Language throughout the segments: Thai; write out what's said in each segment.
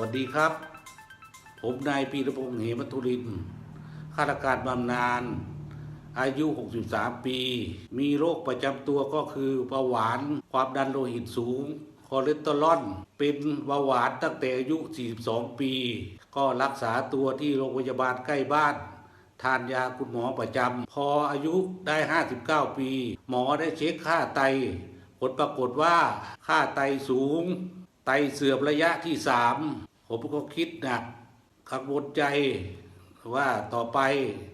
วัสดีครับ ผมนายพีรพงษ์เหมทุรินข้าราชการบำนาญอายุ 63 ปี มีโรคประจำตัวก็คือเบาหวาน ความดันโลหิตสูง คอเลสเตอรอล เป็นเบาหวานตั้งแต่อายุ 42 ปี ก็รักษาตัวที่โรงพยาบาลใกล้บ้าน ทานยาคุณหมอประจำ พออายุได้ 59 ปี หมอได้เช็คค่าไต ผลปรากฏว่าค่าไตสูง ไตเสื่อมระยะที่สาม ผมก็คิดหนักกังวลใจว่าต่อไป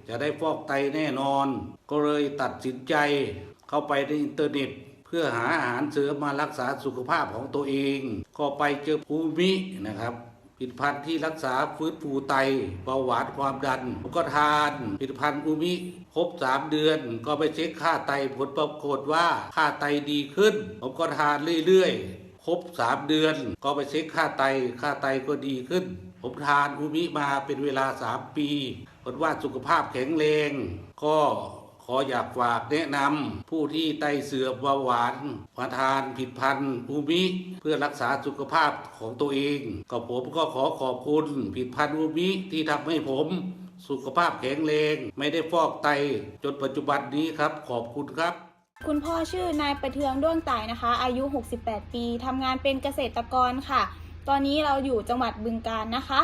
จะได้ฟอกไตแน่นอน ก็เลยตัดสินใจเข้าไปในอินเทอร์เน็ต เพื่อหาอาหารเสริมมารักษาสุขภาพของตัวเอง ก็ไปเจอภูมินะครับผลิตภัณฑ์ที่รักษาฟื้นฟูไตเบาหวานความดันผมก็ทานผลิตภัณฑ์อูมิครบสามเดือน ก็ไปเช็คค่าไตผลปรากฏว่าค่าไตดีขึ้น ผมก็ทานเรื่อยๆ ครบสามเดือน ก็ไปเช็คค่าไตค่าไตก็ดีขึ้น ผมทานอูมิมาเป็นเวลาสามปีผลว่าสุขภาพแข็งแรง ก็ขออยากฝากแนะนำผู้ที่ไตเสื่อมเบาหวานมาทานผิดพันธุ์อูมิเพื่อรักษาสุขภาพของตัวเองก็ผมก็ขอขอบคุณผิดพันธุ์อูมิที่ทำให้ผมสุขภาพแข็งแรง ไม่ได้ฟอกไตจนปัจจุบันนี้ครับ ขอบคุณครับ คุณพ่อชื่อนายประเทืองด้วงต่ายนะคะ อายุ 68 ปีทำงานเป็นเกษตรกรค่ะ ตอนนี้เราอยู่จังหวัดบึงกาฬนะคะ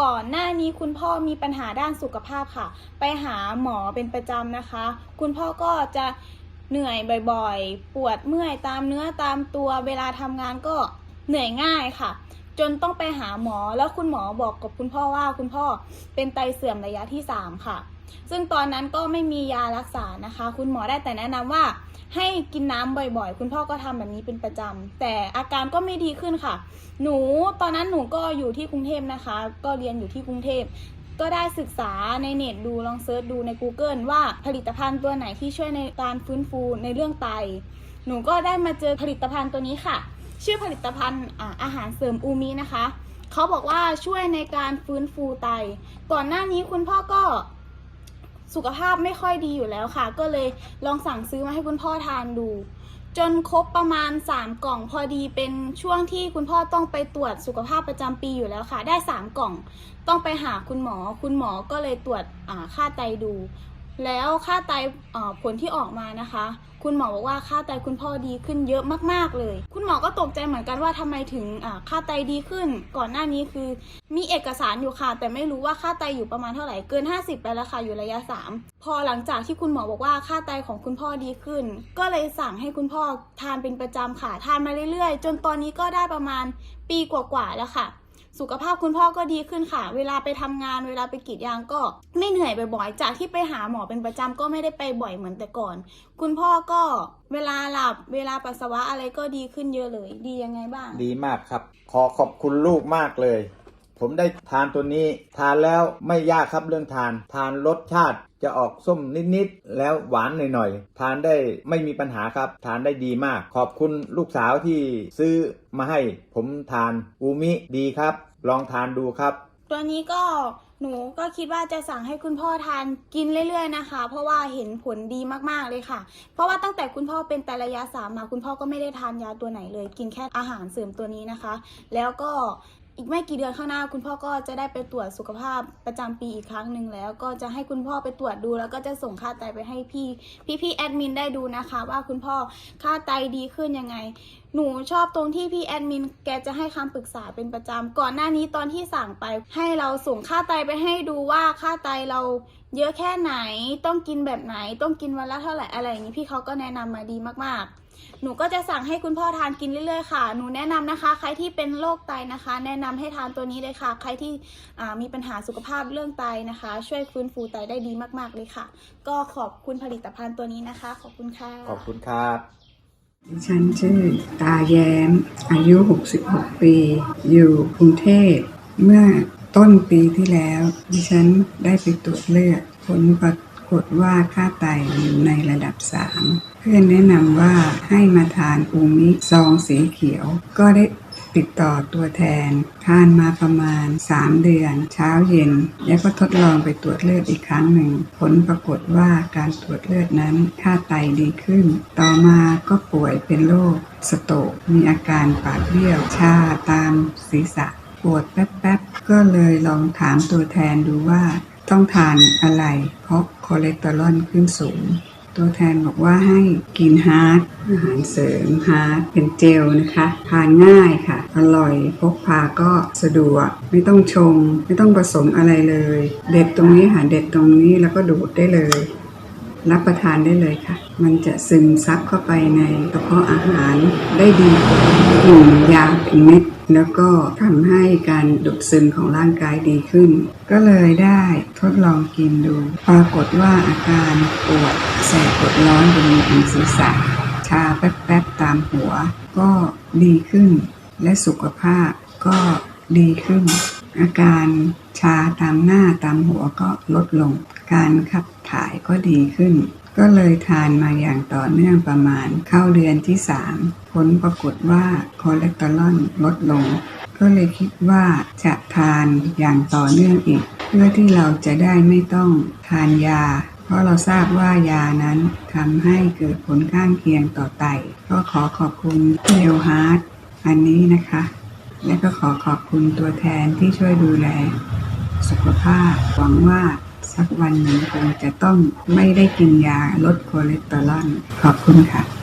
ก่อนหน้านี้คุณพ่อมีปัญหาด้านสุขภาพค่ะ ไปหาหมอเป็นประจำนะคะ คุณพ่อก็จะเหนื่อยบ่อยๆ ปวดเมื่อยตามเนื้อตามตัว เวลาทำงานก็เหนื่อยง่ายค่ะ จนต้องไปหาหมอแล้วคุณหมอบอกกับคุณพ่อว่าคุณพ่อเป็นไตเสื่อมระยะที่ 3 ค่ะ ซึ่งตอนนั้นก็ไม่มียารักษานะคะ คุณหมอได้แต่แนะนำว่า ให้กินน้ำบ่อยๆ คุณพ่อก็ทำแบบนี้เป็นประจำแต่อาการก็ไม่ดีขึ้นค่ะ หนูตอนนั้นหนูก็อยู่ที่กรุงเทพนะคะ ก็เรียนอยู่ที่กรุงเทพก็ได้ศึกษาในเน็ตดูลองเซิร์ชดูใน Google ว่าผลิตภัณฑ์ตัวไหนที่ช่วยในการฟื้นฟูในเรื่องไต หนูก็ได้มาเจอผลิตภัณฑ์ตัวนี้ค่ะ ชื่อผลิตภัณฑ์อาอาหารเสริมอูมินะคะ เขาบอกว่าช่วยในการฟื้นฟูไต ก่อนหน้านี้คุณพ่อก็ สุขภาพไม่ค่อยดีอยู่แล้วค่ะ ก็เลยลองสั่งซื้อมาให้คุณพ่อทานดู จนครบประมาณ 3 กล่องพอดีเป็นช่วงที่คุณพ่อต้องไปตรวจสุขภาพประจำปีอยู่แล้วค่ะ ได้ 3 กล่อง ต้องไปหาคุณหมอ คุณหมอก็เลยตรวจอ่าค่าไตดู แล้วค่าไตาผลที่ออกมานะคะ คุณหมอบอกว่าค่าไตคุณพ่อดีขึ้นเยอะมากๆเลย คุณหมอก็ตกใจเหมือนกันว่าทำไมถึงค่าไตดีขึ้น ก่อนหน้านี้คือ มีเอกสารอยู่ค่ะ แต่ไม่รู้ว่าค่าไตอยู่ประมาณเท่าไหร่เกิน 50 ไปแล้วค่ะอยู่ระยะ 3 พอหลังจากที่คุณหมอบอกว่าค่าไตของคุณพ่อดีขึ้น ก็เลยสั่งให้คุณพ่อทานเป็นประจำค่ะทานมาเรื่อยๆ จนตอนนี้ก็ได้ประมาณปีกว่าๆแล้วค่ะ สุขภาพคุณพ่อก็ดีขึ้นค่ะ เวลาไปทำงานเวลาไปกรีดยางก็ไม่เหนื่อยบ่อยๆ จากที่ไปหาหมอเป็นประจำก็ไม่ได้ไปบ่อยเหมือนแต่ก่อน คุณพ่อก็เวลาหลับเวลาปัสสาวะอะไรก็ดีขึ้นเยอะเลย ดียังไงบ้าง ดีมากครับ ขอขอบคุณลูกมากเลย ผมได้ทานตัวนี้ ทานแล้วไม่ยากครับเรื่องทาน ทานรสชาติจะออกส้มนิดๆ แล้วหวานหน่อยๆ ทานได้ไม่มีปัญหาครับ ทานได้ดีมาก ขอบคุณลูกสาวที่ซื้อมาให้ผมทานอูมิดีครับ ลองทานดูครับ ตัวนี้ก็หนูก็คิดว่าจะสั่งให้คุณพ่อทานกินเรื่อยๆนะคะ เพราะว่าเห็นผลดีมากๆเลยค่ะ เพราะว่าตั้งแต่คุณพ่อเป็นแต่ระยะสามมาคุณพ่อก็ไม่ได้ทานยาตัวไหนเลย กินแค่อาหารเสริมตัวนี้นะคะ แล้วก็ อีกไม่กี่เดือนข้างหน้า คุณพ่อก็จะได้ไปตรวจสุขภาพประจำปีอีกครั้งหนึ่งแล้ว ก็จะให้คุณพ่อไปตรวจดู แล้วก็จะส่งค่าไตไปให้พี่พี่พี่แอดมินได้ดูนะคะ ว่าคุณพ่อค่าไตดีขึ้นยังไง หนูชอบตรงที่พี่แอดมินแกจะให้คำปรึกษาเป็นประจำก่อนหน้านี้ตอนที่สั่งไป ให้เราส่งค่าไตไปให้ดูว่าค่าไตเราเยอะแค่ไหนต้องกินแบบไหนต้องกินวันละเท่าไหร่อะไรอย่างนี้พี่เขาก็แนะนำมาดีมากๆ หนูก็จะสั่งให้คุณพ่อทานกินเรื่อยๆค่ะ หนูแนะนำนะคะ ใครที่เป็นโรคไตนะคะ แนะนำให้ทานตัวนี้เลยค่ะ ใครที่อ่ามีปัญหาสุขภาพเรื่องไตนะคะ ช่วยฟื้นฟูไตได้ดีมากๆเลยค่ะ ก็ขอบคุณผลิตภัณฑ์ตัวนี้นะคะ ขอบคุณค่ะ ขอบคุณครับดิฉันชื่อตาแย้ม อายุ 66 ปี อยู่กรุงเทพเมื่อต้นปีที่แล้ว ดิฉันได้ไปตรวจเลือดผลปราก ฏว่าค่าไตอยู่ในระดับ3เพื่อนแนะนำว่าให้มาทานอูมิซองสีเขียว ก็ได้ติดต่อตัวแทน ทานมาประมาณ 3 เดือน เช้าเย็น แล้วก็ทดลองไปตรวจเลือดอีกครั้งหนึ่ง ผลปรากฏว่าการตรวจเลือดนั้นค่าไตดีขึ้น ต่อมาก็ป่วยเป็นโรคสโตกมีอาการปากเบี้ยว ชาตามศีรษะ ปวดแป๊บๆ ก็เลยลองถามตัวแทนดูว่า ต้องทานอะไร เพราะคอเลสเตอรอลขึ้นสูง ตัวแทนบอกว่าให้กินฮาร์ดอาหารเสริมฮาร์ดเป็นเจลนะคะ ทานง่ายค่ะ อร่อยพกพาก็สะดวก ไม่ต้องชง ไม่ต้องผสมอะไรเลย เด็ดตรงนี้หาเด็ดตรงนี้แล้วก็ดูดได้เลย รับประทานได้เลยค่ะ มันจะซึมซับเข้าไปในกระเพาะอาหารได้ดีกว่าดื่มยาเป็นเม็ดแล้วก็ทำให้การดูดซึมของร่างกายดีขึ้น ก็เลยได้ทดลองกินดู ปรากฏว่าอาการปวดแสบปวดร้อนบริเวณศีรษะ ชาแป๊บๆตามหัว ก็ดีขึ้น และสุขภาพก็ดีขึ้น อาการชาตามหน้าตามหัวก็ลดลง การขับ ถ่ายก็ดีขึ้น ก็เลยทานมาอย่างต่อเนื่องประมาณเข้าเดือนที่ 3 ผลปรากฏว่าคอเลสเตอรอลลดลง ก็เลยคิดว่าจะทานอย่างต่อเนื่องอีก เพื่อที่เราจะได้ไม่ต้องทานยา เพราะเราทราบว่ายานั้นทำให้เกิดผลข้างเคียงต่อไต ก็ขอขอบคุณเทลฮาร์ดอันนี้นะคะ และก็ขอขอบคุณตัวแทนที่ช่วยดูแล สุขภาพหวังว่า สักวันหนึ่งคงจะต้องไม่ได้กินยาลดคอเลสเตอรอลขอบคุณค่ะ